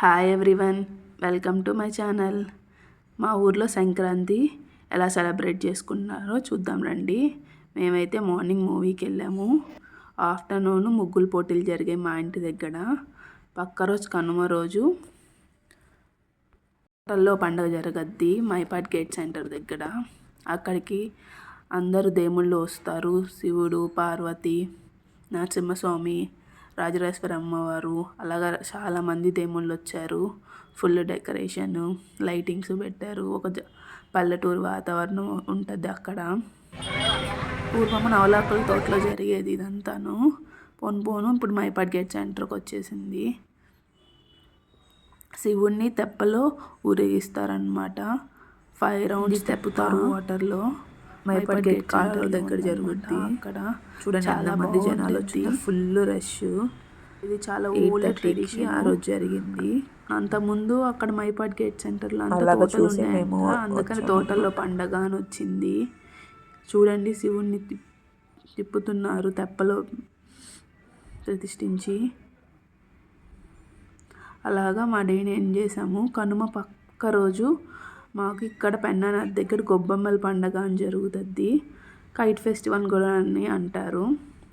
Hi everyone welcome to my channel మా ఊర్లో సంక్రాంతి ఎలా సెలబ్రేట్ చేసుకున్నారో చూద్దాం రండి. మేమైతే మార్నింగ్ మూవీకి వెళ్ళాము. ఆఫ్టర్నూన్ ముగ్గులు పోటీలు జరిగాయి మా ఇంటి దగ్గర. పక్క రోజు కనుమ రోజు. హోటల్లో పండుగ జరగద్ది మైపాట్ గేట్ సెంటర్ దగ్గర. అక్కడికి అందరూ దేవుళ్ళు వస్తారు. శివుడు పార్వతి నరసింహస్వామి రాజరాజేశ్వరి అమ్మవారు అలాగా చాలామంది దేవుళ్ళు వచ్చారు. ఫుల్ డెకరేషన్ లైటింగ్స్ పెట్టారు. ఒక పల్లెటూరు వాతావరణం ఉంటుంది అక్కడ. పూర్వం నవలాకుల తోటలో జరిగేది ఇదంతాను. పోను పోను ఇప్పుడు మైపాడ్ గేట్ సెంటర్కి వచ్చేసింది. శివుణ్ణి తెప్పలో ఊరేగిస్తారనమాట ఫైవ్ రౌండ్స్ తెప్పుతారు వాటర్లో. మైపాడ్ గేట్ కాలువ దగ్గర జరుగుద్ది. అక్కడ. చూడండి చాలా మంది జనాలు వచ్చి ఫుల్ రష్ ఇది చాలా ఓల్డ్ ట్రెడిషన్ ఆ రోజు జరిగింది. అంతకుముందు అక్కడ మైపాడ్ గేట్ సెంటర్లో అంతా తోటలు ఉన్నాయంట అందుకని తోటల్లో పండగ అని వచ్చింది. చూడండి శివుణ్ణి తిప్- తిప్పుతున్నారు తెప్పలో ప్రతిష్ఠించి. అలాగా మా డేని ఎండ్ చేసాము కనుమ పక్క రోజు మాకు ఇక్కడ పెన్నా దగ్గర గొబ్బమ్మల పండగ అని జరుగుతుంది. కైట్ ఫెస్టివల్ కూడా అని అంటారు.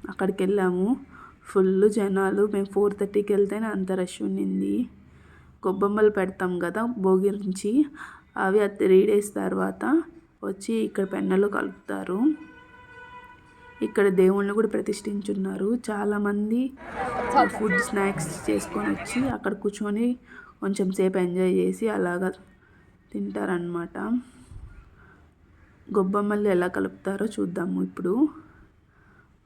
అక్కడికి వెళ్ళాము. ఫుల్ జనాలు. మేము ఫోర్ థర్టీకి వెళ్తేనే అంత రష్ ఉండింది. గొబ్బమ్మలు పెడతాం కదా భోగి నుంచి అవి త్రీ డేస్ తర్వాత వచ్చి ఇక్కడ పెన్నలో కలుపుతారు. ఇక్కడ దేవుణ్ణి కూడా ప్రతిష్ఠించున్నారు. చాలామంది ఫుడ్ స్నాక్స్ చేసుకొని వచ్చి అక్కడ కూర్చొని కొంచెం సేపు ఎంజాయ్ చేసి అలాగా తింటారనమాట గొబ్బమ్మలు ఎలా కలుపుతారో చూద్దాము ఇప్పుడు.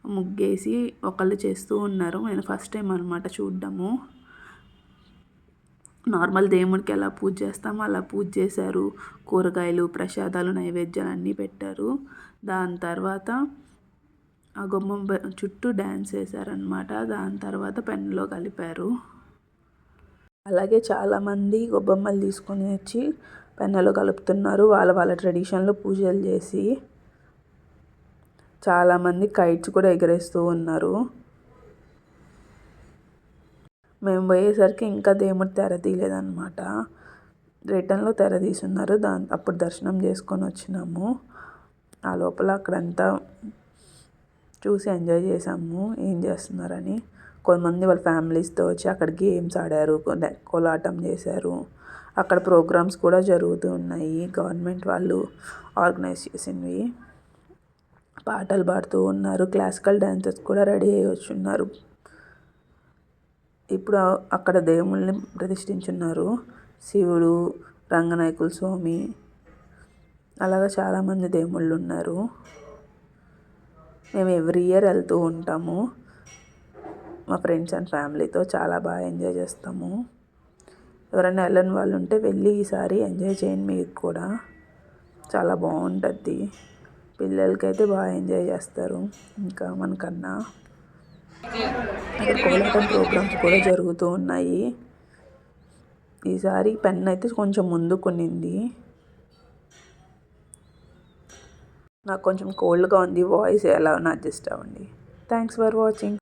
ముగ్గేసి ఒకళ్ళు చేస్తూ ఉన్నారు. నేను ఫస్ట్ టైం అనమాట చూడ్డము. నార్మల్ దేవుడికి ఎలా పూజ చేస్తామో అలా పూజ చేశారు. కూరగాయలు ప్రసాదాలు నైవేద్యాలు అన్నీ పెట్టారు. దాని తర్వాత ఆ గుమ్మం చుట్టూ డ్యాన్స్ వేశారనమాట దాని తర్వాత పెన్నులో కలిపారు. అలాగే చాలామంది గొబ్బమ్మలు తీసుకొని వచ్చి పెన్నలో కలుపుతున్నారు. వాళ్ళ వాళ్ళ ట్రెడిషన్లో పూజలు చేసి చాలామంది కైట్స్ కూడా ఎగరేస్తూ ఉన్నారు. మేము పోయేసరికి ఇంకా దేవుడు తెర తీయలేదన్నమాట. రిటర్న్లో తెర తీసున్నారు. దాని అప్పుడు దర్శనం చేసుకొని వచ్చినాము. ఆ లోపల అక్కడంతా చూసి ఎంజాయ్ చేసాము ఏం చేస్తున్నారని. కొంతమంది వాళ్ళ ఫ్యామిలీస్తో వచ్చి అక్కడ గేమ్స్ ఆడారు. కోలాటం చేశారు. అక్కడ ప్రోగ్రామ్స్ కూడా జరుగుతూ ఉన్నాయి. గవర్నమెంట్ వాళ్ళు ఆర్గనైజ్ చేసినవి. పాటలు పాడుతూ ఉన్నారు. క్లాసికల్ డాన్సర్స్ కూడా రెడీ అయ్యి వచ్చి ఉన్నారు ఇప్పుడు అక్కడ దేవుళ్ళని ప్రతిష్ఠించున్నారు. శివుడు రంగనాయకుల స్వామి అలాగా చాలామంది దేవుళ్ళు ఉన్నారు. మేము ఎవ్రీ ఇయర్ వెళ్తూ ఉంటాము. మా ఫ్రెండ్స్ అండ్ ఫ్యామిలీతో చాలా బాగా ఎంజాయ్ చేస్తాము. ఎవరైనా వెళ్ళని వాళ్ళు ఉంటే వెళ్ళి ఈసారి ఎంజాయ్ చేయండి మీకు కూడా. చాలా బాగుంటుంది పిల్లలకైతే బాగా ఎంజాయ్ చేస్తారు ఇంకా మనకన్నా. అక్కడ కోలాటం ప్రోగ్రామ్స్ కూడా జరుగుతూ ఉన్నాయి. ఈసారి పెన్ అయితే కొంచెం ముందుకునింది నాకు కొంచెం కోల్డ్గా ఉంది వాయిస్ ఎలా ఉన్నా అడ్జస్ట్ అవ్వండి. Thanks for watching